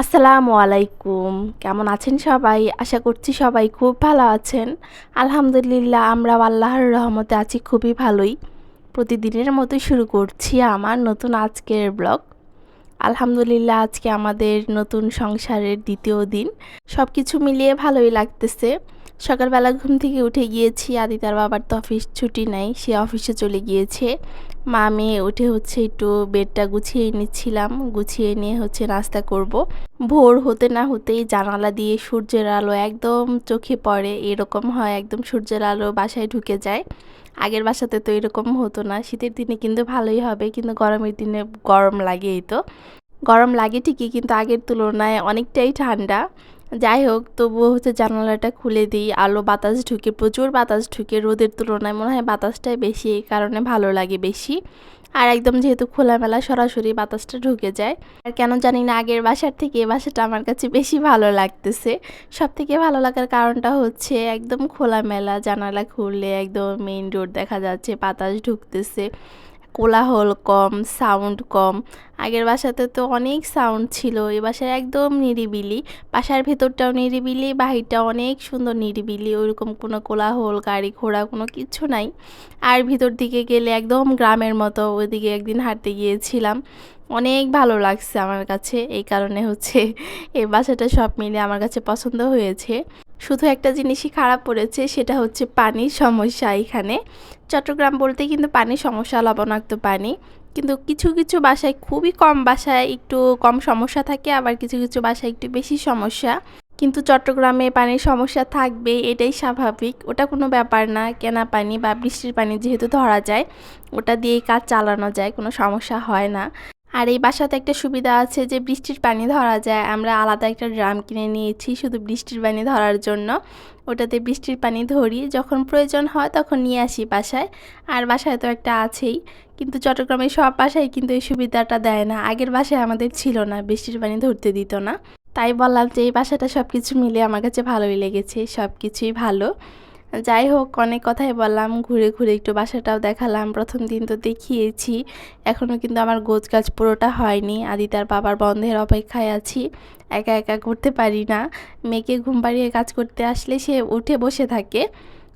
আসসালামু আলাইকুম। কেমন আছেন সবাই? আশা করছি সবাই খুব ভালো আছেন। আলহামদুলিল্লাহ আমরা আল্লাহর রহমতে আছি, খুবই ভালোই। প্রতিদিনের মতো শুরু করছি আমার নতুন আজকের ব্লগ। আলহামদুলিল্লাহ, আজকে আমাদের নতুন সংসারের দ্বিতীয় দিন। সব কিছু মিলিয়ে ভালোই লাগতেছে। সকালবেলা ঘুম থেকে উঠে গিয়েছি, আদিতার বাবার তো অফিস ছুটি নাই, সে অফিসে চলে গিয়েছে। মা মেয়ে উঠে হচ্ছে একটু বেডটা গুছিয়ে নিচ্ছিলাম, গুছিয়ে নিয়ে হচ্ছে নাস্তা করব। ভোর হতে না হতেই জানালা দিয়ে সূর্যের আলো একদম চোখে পড়ে, এরকম হয় একদম সূর্যের আলো বাসায় ঢুকে যায়। আগের বাসাতে তো এরকম হতো না, শীতের দিনে কিন্তু ভালোই হবে, কিন্তু গরমের দিনে গরম লাগেই তো। গরম লাগে ঠিকই, কিন্তু আগের তুলনায় অনেকটাই ঠান্ডা। যাই হোক, তবুও হচ্ছে জানালাটা খুলে দিই। আলো বাতাস ঢুকে, প্রচুর বাতাস ঢুকে রোদের তুলনায় মনে হয় বাতাসটাই বেশি, এই কারণে ভালো লাগে বেশি। আর একদম যেহেতু খোলামেলা, সরাসরি বাতাসটা ঢুকে যায়। আর কেন জানি না, আগের বাসার থেকে এ বাসাটা আমার কাছে বেশি ভালো লাগতেছে। সব থেকে ভালো লাগার কারণটা হচ্ছে একদম খোলামেলা, জানালা খুললে একদম মেইন রোড দেখা যাচ্ছে, বাতাস ঢুকতেছে। কোলাহল কম সাউন্ড কম। আগের বাসাতে তো অনেক সাউন্ড ছিল এ বাসায় একদম নিরিবিলি। বাসার ভেতরটাও নিরিবিলি বাহিরটা অনেক সুন্দর নিরিবিলি, ওইরকম কোনো কোলাহল, গাড়ি ঘোড়া কোনো কিছু নাই। আর ভিতর দিকে গেলে একদম গ্রামের মতো, ওইদিকে একদিন হাঁটতে গিয়েছিলাম। অনেক ভালো লাগছে আমার কাছে। এই কারণে হচ্ছে এই বাসাটা সব মিলে আমার কাছে পছন্দ হয়েছে। শুধু একটা জিনিসই খারাপ পড়েছে, সেটা হচ্ছে পানির সমস্যা এখানে। চট্টগ্রাম বলতে কিন্তু পানির সমস্যা লবণাক্ত পানি। কিন্তু কিছু কিছু বাসায় খুবই কম বাসায় একটু কম সমস্যা থাকে, আবার কিছু কিছু বাসায় একটু বেশি সমস্যা। কিন্তু চট্টগ্রামে পানির সমস্যা থাকবে, এটাই স্বাভাবিক। ওটা কোনো ব্যাপার না, কেনা পানি বা বৃষ্টির পানি যেহেতু ধরা যায়, ওটা দিয়েই কাজ চালানো যায়, কোনো সমস্যা হয় না। আর এই বাসাতে একটা সুবিধা আছে যে বৃষ্টির পানি ধরা যায়। আমরা আলাদা একটা ড্রাম কিনে নিয়েছি শুধু বৃষ্টির পানি ধরার জন্য। ওটাতে বৃষ্টির পানি ধরি, যখন প্রয়োজন হয় তখন নিয়ে আসি বাসায়। আর বাসায় তো একটা আছেই, কিন্তু চট্টগ্রামের সব বাসায় কিন্তু এই সুবিধাটা দেয় না। আগের বাসায় আমাদের ছিল না, বৃষ্টির পানি ধরতে দিত না। তাই বললাম যে এই বাসাটা সব কিছু মিলে আমার কাছে ভালোই লেগেছে সব কিছুই ভালো। যাই হোক, অনেক কথাই বললাম। ঘুরে ঘুরে একটু বাসাটাও দেখালাম। প্রথম দিন তো দেখিয়েছি। এখনও কিন্তু আমার গোছ গাছ পুরোটা হয়নি। আদি তার বাবার বন্ধের অপেক্ষায় আছি। একা একা ঘুরতে পারি না। মেয়েকে ঘুম পাড়িয়ে কাজ করতে আসলে সে উঠে বসে থাকে।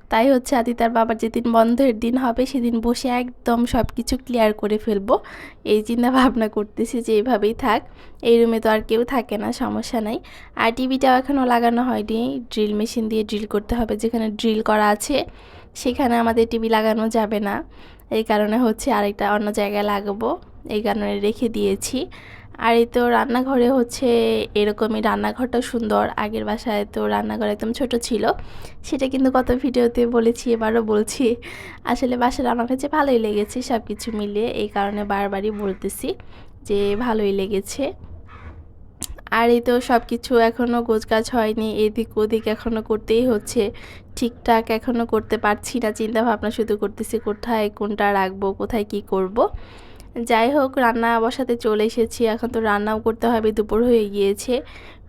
তাই হচ্ছে আদি তার বাবার যেদিন বন্ধের দিন হবে, সেদিন বসে একদম সব কিছু ক্লিয়ার করে ফেলব। এই চিন্তা ভাবনা করতেছি যে এইভাবেই থাক। এই রুমে তো আর কেউ থাকে না, সমস্যা নাই। আর টিভিটাও এখনও লাগানো হয়নি। ড্রিল মেশিন দিয়ে ড্রিল করতে হবে, যেখানে ড্রিল করা আছে, সেখানে আমাদের টিভি লাগানো যাবে না। এই কারণে হচ্ছে আরেকটা অন্য জায়গায় লাগাবো। এই কারণে রেখে দিয়েছি। আর এই তো রান্নাঘরে হচ্ছে এরকমই রান্নাঘরটা সুন্দর। আগের বাসায় তো রান্নাঘর একদম ছোট ছিল। সেটা কিন্তু কত ভিডিওতে বলেছি, এবারও বলছি। আসলে বাসার আমার কাছে ভালোই লেগেছে সব কিছু মিলিয়ে, এই কারণে বারবারই বলতেছি যে ভালোই লেগেছে। আর এই তো সব কিছু এখনও গোছগাছ হয়নি, এদিক ওদিক এখনও করতেই হচ্ছে। ঠিকঠাক এখনও করতে পারছি না চিন্তা ভাবনা শুধু করতেছি কোথায় কোনটা রাখব, কোথায় কি করব। যাই হোক, রান্না বসাতে চলে এসেছি। এখন তো রান্নাও করতে হবে, দুপুর হয়ে গিয়েছে।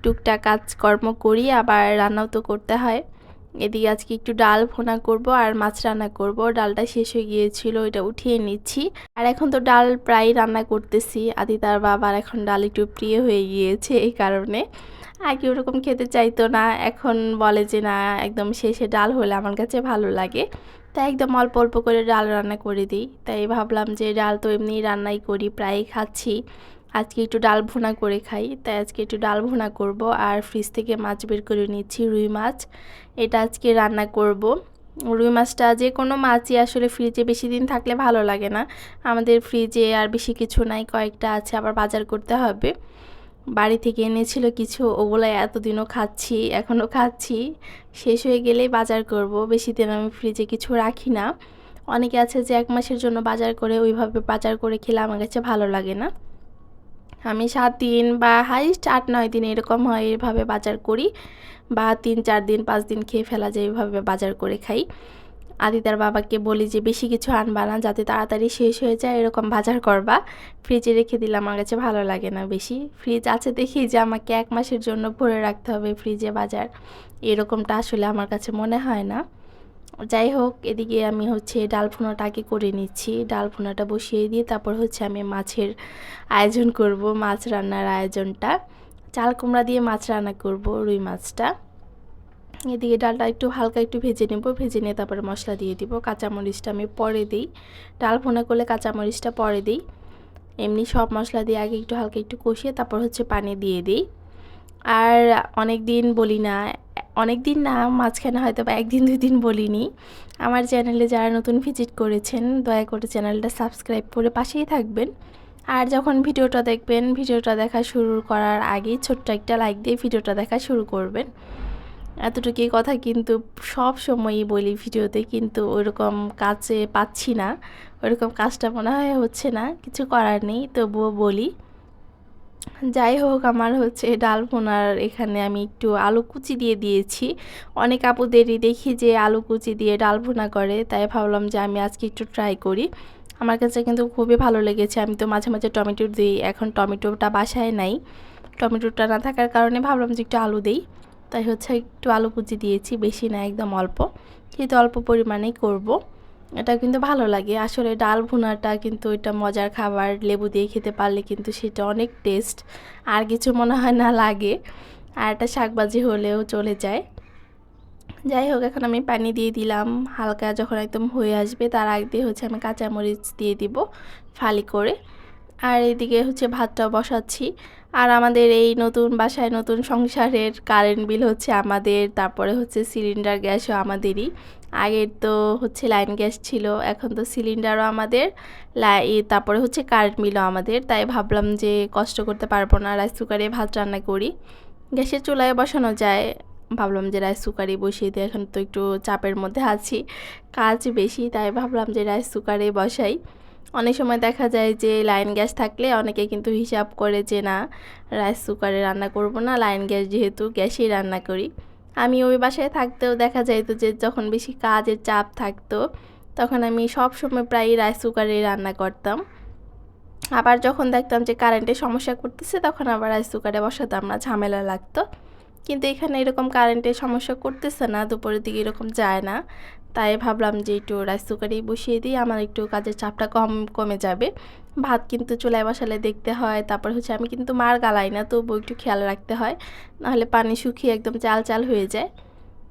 টুকটাক কাজকর্ম করি, আবার রান্নাও তো করতে হয়। এদিকে আজকে একটু ডাল ফোনা করব আর মাছ রান্না করব। ডালটা শেষ হয়ে গিয়েছিল এটা উঠিয়ে নিচ্ছি। আর এখন তো ডাল প্রায় রান্না করতেছি। আদি তার বাবার এখন ডাল একটু প্রিয় হয়ে গিয়েছে এই কারণে। আগে ওরকম খেতে চাইতো না। এখন বলে যে, না, একদম শেষে ডাল হলে আমার কাছে ভালো লাগে। তাই একদম অল্প অল্প করে ডাল রান্না করে দিই। তাই ভাবলাম যে ডাল তো এমনি রান্নাই করি, প্রায়ই খাচ্ছি। আজকে একটু ডাল ভুনা করে খাই, তাই আজকে একটু ডাল ভুনা করব। আর ফ্রিজ থেকে মাছ বের করে নিচ্ছি, রুই মাছ। এটা আজকে রান্না করব। রুই মাছটা যে কোনো মাছই আসলে ফ্রিজে বেশি দিন থাকলে ভালো লাগে না। আমাদের ফ্রিজে আর বেশি কিছু নাই, কয়েকটা আছে আবার বাজার করতে হবে। বাড়ি থেকে এনেছিল কিছু, ওগুলো এতদিনও খাচ্ছি, এখনও খাচ্ছি। শেষ হয়ে গেলেই বাজার করব। বেশি দিন আমি ফ্রিজে কিছু রাখি না। অনেকে আছে যে এক মাসের জন্য বাজার করে ওইভাবে বাজার করে খেলে আমার কাছে ভালো লাগে না। আমি সাত দিন বা হাইস্ট আট, নয় দিন এরকম হয় এভাবে বাজার করি বা তিন, চার দিন, পাঁচ দিন খেয়ে ফেলা যায় এইভাবে বাজার করে খাই। আদিতার বাবাকে বলি যে, বেশি কিছু আনবা না, যাতে তাড়াতাড়ি শেষ হয়ে যায়, এরকম বাজার করবা। ফ্রিজে রেখে দিলে আমার কাছে ভালো লাগে না বেশি। ফ্রিজ আছে দেখি যে, আমাকে এক মাসের জন্য ভরে রাখতে হবে ফ্রিজে বাজার। এরকমটা আসলে আমার কাছে মনে হয় না। যাই হোক, এদিকে আমি হচ্ছে ডাল ফোনাটা আগে করে নিচ্ছি। ডাল ফোনাটা বসিয়ে দিয়ে তারপর হচ্ছে আমি মাছের আয়োজন করব, মাছ রান্নার আয়োজনটা। চাল কুমড়া দিয়ে মাছ রান্না করব, রুই মাছটা। এদিকে ডালটা একটু হালকা একটু ভেজে নেব, ভেজে নিয়ে তারপরে মশলা দিয়ে দিব। কাঁচামরিচটা আমি পরে দিই। ডাল ভোনা করলে কাঁচামরিচটা পরে দিই। এমনি সব মশলা দিয়ে আগে একটু হালকা একটু কষিয়ে তারপর হচ্ছে পানি দিয়ে দিই। আর অনেক দিন বলি না অনেক দিন না, মাঝখানে হয়তো বা একদিন দুই দিন বলিনি। আমার চ্যানেলে যারা নতুন ভিজিট করেছেন, দয়া করে চ্যানেলটা সাবস্ক্রাইব করে পাশেই থাকবেন। আর যখন ভিডিওটা দেখবেন, ভিডিওটা দেখা শুরু করার আগেই ছোট্ট একটা লাইক দিয়ে ভিডিওটা দেখা শুরু করবেন। এতটুকুই কথা কিন্তু সব সময়ই বলি ভিডিওতে, কিন্তু ওরকম কাজে পাচ্ছি না। ওইরকম কাজটা মনে হয় হচ্ছে না, কিছু করার নেই, তবুও বলি। যাই হোক, আমার হচ্ছে ডাল ভোনার এখানে আমি একটু আলু কুচি দিয়ে দিয়েছি। অনেক আপুদেরই দেখি যে আলু কুচি দিয়ে ডাল ভুনা করে, তাই ভাবলাম যে আমি আজকে একটু ট্রাই করি। আমার কাছে কিন্তু খুবই ভালো লেগেছে, আমি তো মাঝে মাঝে টমেটো দিই, এখন টমেটোটা বাসায় নাই। টমেটোটা না থাকার কারণে ভাবলাম যে একটু আলু দিই। তাই হচ্ছে একটু আলু কুচি দিয়েছি, বেশি না, একদম অল্প। কিন্তু অল্প পরিমাণেই করব। এটা কিন্তু ভালো লাগে। আসলে ডাল ভুনাটা কিন্তু এটা মজার খাবার, লেবু দিয়ে খেতে পারলে কিন্তু সেটা অনেক টেস্ট আর কিছু মনে হয় না লাগে। আর একটা শাকবাজি হলেও চলে যায়। যাই হোক, এখন আমি পানি দিয়ে দিলাম। হালকা যখন একদম হয়ে আসবে, তার আগ দিয়ে হচ্ছে আমি কাঁচামরিচ দিয়ে দিব ফালি করে। আর এদিকে হচ্ছে ভাতটা বসাচ্ছি। আর আমাদের এই নতুন বাসায় নতুন সংসারের কারেন্ট বিল হচ্ছে আমাদের, তারপরে হচ্ছে সিলিন্ডার গ্যাসও আমাদেরই। আগের তো হচ্ছে লাইন গ্যাস ছিল, এখন তো সিলিন্ডারও আমাদের। লাই তারপরে হচ্ছে কারেন্ট বিলও আমাদের। তাই ভাবলাম যে কষ্ট করতে পারব না রাইস কুকারে ভাত রান্না করি। গ্যাসের চুলায় বসানো যায়। ভাবলাম যে রাইস কুকারে বসিয়ে দিয়ে এখন তো একটু চাপের মধ্যে আছি। কাজ বেশি, তাই ভাবলাম যে রাইস কুকারে বসাই। অনেক সময় দেখা যায় যে লাইন গ্যাস থাকলে অনেকে কিন্তু হিসাব করে যে না রাইস কুকারে রান্না করব না লাইন গ্যাস যেহেতু গ্যাসেই রান্না করি। আমি ওই বাসায় থাকতেও দেখা যাইতো যে যখন বেশি কাজের চাপ থাকতো, তখন আমি সব সময় প্রায়ই রাইস কুকারে রান্না করতাম। আবার যখন দেখতাম যে কারেন্টের সমস্যা করতেছে, তখন আবার রাইস কুকারে বসাতাম না, ঝামেলা লাগতো। কিন্তু এখানে এরকম কারেন্টের সমস্যা করতেছে না, দুপুরের দিকে এরকম যায় না। তাই ভাবলাম যে একটু রাইস কুকারেই বসিয়ে দিই, আমার একটু কাজের চাপটা কম কমে যাবে। ভাত কিন্তু চুলায় বসালে দেখতে হয়, তারপর হচ্ছে আমি কিন্তু মার গালাই না তবু একটু খেয়াল রাখতে হয়, নাহলে পানি শুকিয়ে একদম চাল চাল হয়ে যায়।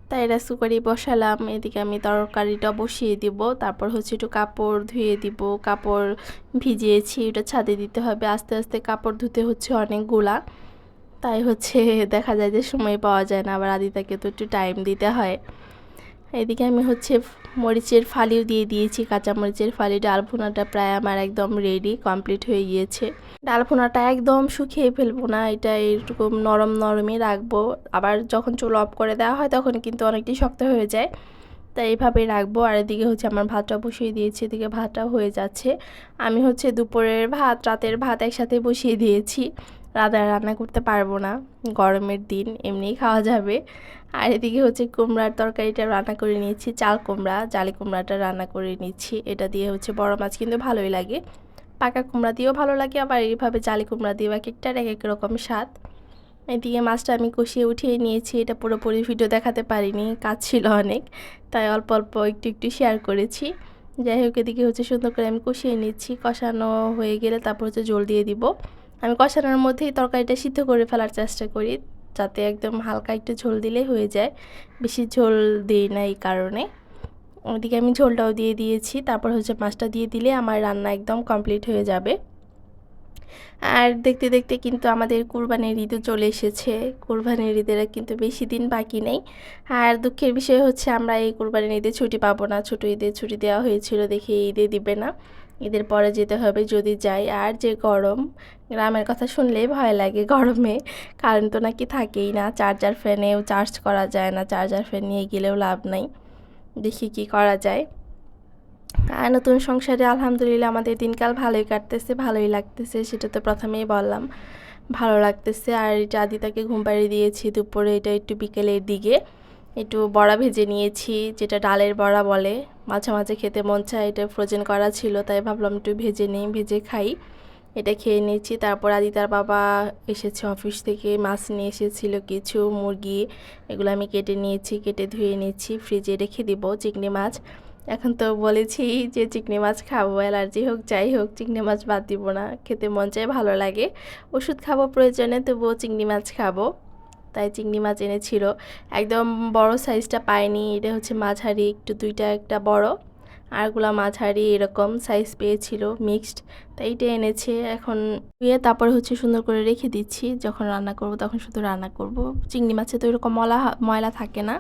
তাই রাইস কুকারে বসালাম, এদিকে আমি তরকারিটা বসিয়ে দিব, তারপর হচ্ছে একটু কাপড় ধুয়ে দিব, কাপড় ভিজিয়েছি, ওটা ছাদে দিতে হবে, আস্তে আস্তে কাপড় ধুতে হচ্ছে অনেকগুলা তাই হচ্ছে দেখা যায় যে সময় পাওয়া যায় না, আবার আদিতাকে তো একটু টাইম দিতে হয়। এদিকে আমি হচ্ছে মরিচের ফালিও দিয়ে দিয়েছি, কাঁচা মরিচের ফালি ডাল ভুনাটা প্রায় আমার একদম রেডি কমপ্লিট হয়ে গিয়েছে। ডাল ভুনাটা একদম শুকিয়ে ফেলব না, এটা এরকম নরম নরমই রাখব। আবার যখন চুল অফ করে দেওয়া হয়, তখন কিন্তু অনেকটাই শক্ত হয়ে যায়। তাই এইভাবেই রাখব। আর এদিকে হচ্ছে আমার ভাতটা বসিয়ে দিয়েছি, এদিকে ভাতটা হয়ে যাচ্ছে। আমি হচ্ছে দুপুরের ভাত, রাতের ভাত একসাথে বসিয়ে দিয়েছি। রাতে রান্না করতে পারব না। গরমের দিন এমনিই খাওয়া যাবে। আর এদিকে হচ্ছে কুমড়ার তরকারিটা রান্না করে নিয়েছি, চাল কুমড়া, জালি কুমড়াটা রান্না করে নিচ্ছি। এটা দিয়ে হচ্ছে বড় মাছ কিন্তু ভালোই লাগে। পাকা কুমড়া দিয়েও ভালো লাগে, আবার এইভাবে জালি কুমড়া দিয়ে এক একটার এক এক রকম স্বাদ। এদিকে মাছটা আমি কষিয়ে উঠিয়ে নিয়েছি, এটা পুরোপুরি ভিডিও দেখাতে পারিনি, কাজ ছিল অনেক, তাই অল্প অল্প একটু একটু শেয়ার করেছি। যাই হোক, এদিকে হচ্ছে সুন্দর করে আমি কষিয়ে নিচ্ছি, কষানো হয়ে গেলে তারপর হচ্ছে জল দিয়ে দিব। আমি কষানোর মধ্যেই তরকারিটা সিদ্ধ করে ফেলার চেষ্টা করি, যাতে একদম হালকা একটু ঝোল দিলে হয়ে যায়। বেশি ঝোল দিই না এই কারণে। ওদিকে আমি ঝোলটাও দিয়ে দিয়েছি, তারপর হচ্ছে মাছটা দিয়ে দিলে আমার রান্না একদম কমপ্লিট হয়ে যাবে। আর দেখতে দেখতে কিন্তু আমাদের কুরবানির ঈদও চলে এসেছে। কুরবানির ঈদের কিন্তু বেশি দিন বাকি নেই। আর দুঃখের বিষয় হচ্ছে আমরা এই কুরবানির ঈদে ছুটি পাবো না। ছোটো ঈদের ছুটি দেওয়া হয়েছিল দেখে ঈদে দিবে না। ঈদের পরে যেতে হবে যদি যাই আর যে গরম গ্রামের কথা শুনলেই ভয় লাগে গরমে। কারেন্ট তো নাকি থাকেই না, চার্জার ফ্যানেও চার্জ করা যায় না, চার্জার ফ্যান নিয়ে গেলেও লাভ নাই। দেখি কি করা যায়। আর নতুন সংসারে আলহামদুলিল্লাহ আমাদের দিনকাল ভালোই কাটতেছে, ভালোই লাগতেছে, সেটা তো প্রথমেই বললাম। ভালো লাগতেছে, আর এটা আদিতাকে ঘুম পাড়িয়ে দিয়েছি দুপুরে, এটা একটু বিকেলের দিকে। একটু বড়া ভেজে নিয়েছি, যেটা ডালের বড়া বলে। মাঝে মাঝে খেতে মন চায়, এটা ফ্রোজেন করা ছিল, তাই ভাবলাম একটু ভেজে নিই, ভেজে খাই। এটা খেয়ে নিয়েছি। তারপর আদিতার বাবা এসেছে অফিস থেকে, মাছ নিয়ে এসেছিল কিছু, মুরগি, এগুলো আমি কেটে নিয়েছি, কেটে ধুয়ে নিয়েছি ফ্রিজে রেখে দিব চিংড়ি মাছ। এখন তো বলেছি যে চিংড়ি মাছ খাব, অ্যালার্জি হোক, যাই হোক, চিংড়ি মাছ বাদ দিব না। খেতে মন চায়, ভালো লাগে। ওষুধ খাব প্রয়োজনে, তবুও চিংড়ি মাছ খাব। তাই চিংড়ি মাছ এনেছিল। একদম বড় সাইজটা পাইনি, এটা হচ্ছে মাঝারি, একটু দুইটা, একটা বড়। আরগুলা মাঝারি এরকম সাইজ পেয়েছিল মিক্সড তাই এইটা এনেছে। এখন ধুয়ে তারপর হচ্ছে সুন্দর করে রেখে দিচ্ছি। যখন রান্না করব তখন শুধু রান্না করব। চিংড়ি মাছে তো এরকম মলা, ময়লা থাকে না।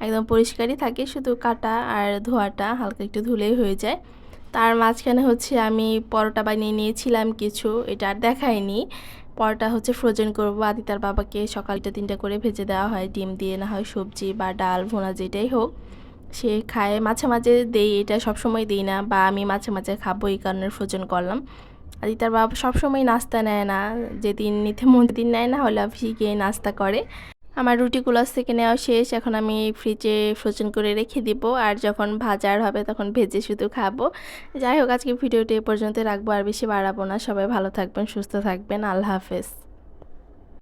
একদম পরিষ্কারই থাকে, শুধু কাটা আর ধোয়াটা হালকা একটু ধুলেই হয়ে যায়। তার মাঝখানে হচ্ছে আমি পরোটা বানিয়ে নিয়েছিলাম কিছু, এটা আর দেখাইনি। পরোটা হচ্ছে ফ্রোজেন করব। আদিতার বাবাকে সকালটা তিনটা করে ভেজে দেওয়া হয়। ডিম দিয়ে না হয় সবজি বা ডাল, ভোনা যেটাই হোক। সে খায়। মাঝে মাঝে দেই, এটা সবসময় দিই না বা আমি মাঝে মাঝে খাব এই কারণে ফ্রোজেন করলাম। আদিতার বাবা সবসময় নাস্তা নেয় না। যেদিন নিতে মন দিন নেয় না, হলে অফিসে গিয়ে নাস্তা করে। আমার রুটিগুলো থেকে নেওয়া শেষ। এখন আমি ফ্রিজে ফ্রোজেন করে রেখে দিব। আর যখন ভাজার হবে, তখন ভেজে শুধু খাব। যাই হোক আজকে ভিডিওটি এ পর্যন্ত রাখব। আর বেশি বাড়াবো না। সবাই ভালো থাকবেন, সুস্থ থাকবেন। আল্লাহ হাফেজ।